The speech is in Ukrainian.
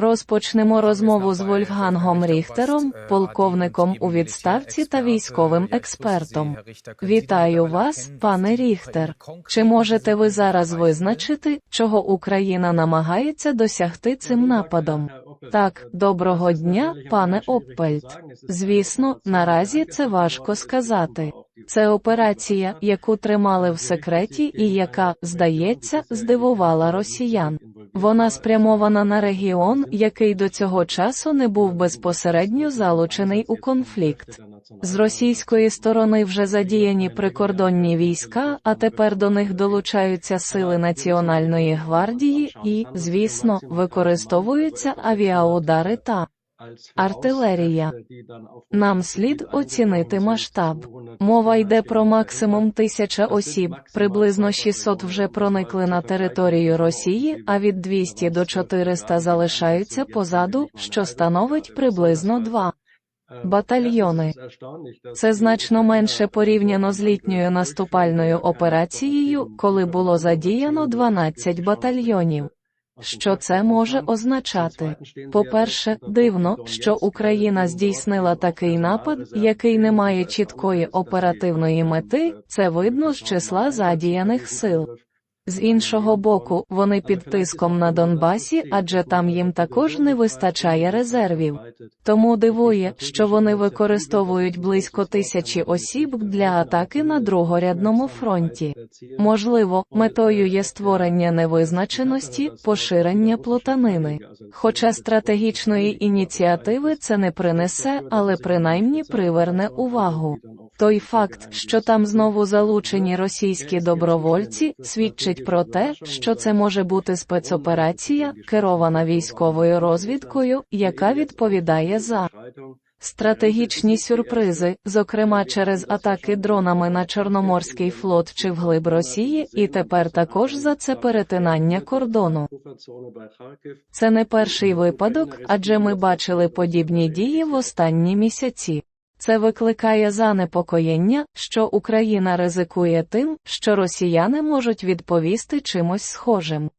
Розпочнемо розмову з Вольфгангом Ріхтером, полковником у відставці та військовим експертом. Вітаю вас, пане Ріхтер. Чи можете ви зараз визначити, чого Україна намагається досягти цим нападом? Так, доброго дня, пане Оппельт. Звісно, наразі це важко сказати. Це операція, яку тримали в секреті і яка, здається, здивувала росіян. Вона спрямована на регіон, який до цього часу не був безпосередньо залучений у конфлікт. З російської сторони вже задіяні прикордонні війська, а тепер до них долучаються сили Національної гвардії і, звісно, використовуються авіаудари та артилерія. Нам слід оцінити масштаб. Мова йде про максимум тисяча осіб, приблизно 600 вже проникли на територію Росії, а від 200 до 400 залишаються позаду, що становить приблизно 2 батальйони. Це значно менше порівняно з літньою наступальною операцією, коли було задіяно 12 батальйонів. Що це може означати? По-перше, дивно, що Україна здійснила такий напад, який не має чіткої оперативної мети, це видно з числа задіяних сил. З іншого боку, вони під тиском на Донбасі, адже там їм також не вистачає резервів. Тому дивує, що вони використовують близько тисячі осіб для атаки на другорядному фронті. Можливо, метою є створення невизначеності, поширення плутанини. Хоча стратегічної ініціативи це не принесе, але принаймні приверне увагу. Той факт, що там знову залучені російські добровольці, свідчить про те, що це може бути спецоперація, керована військовою розвідкою, яка відповідає за стратегічні сюрпризи, зокрема через атаки дронами на Чорноморський флот чи вглиб Росії, і тепер також за це перетинання кордону. Це не перший випадок, адже ми бачили подібні дії в останні місяці. Це викликає занепокоєння, що Україна ризикує тим, що росіяни можуть відповісти чимось схожим.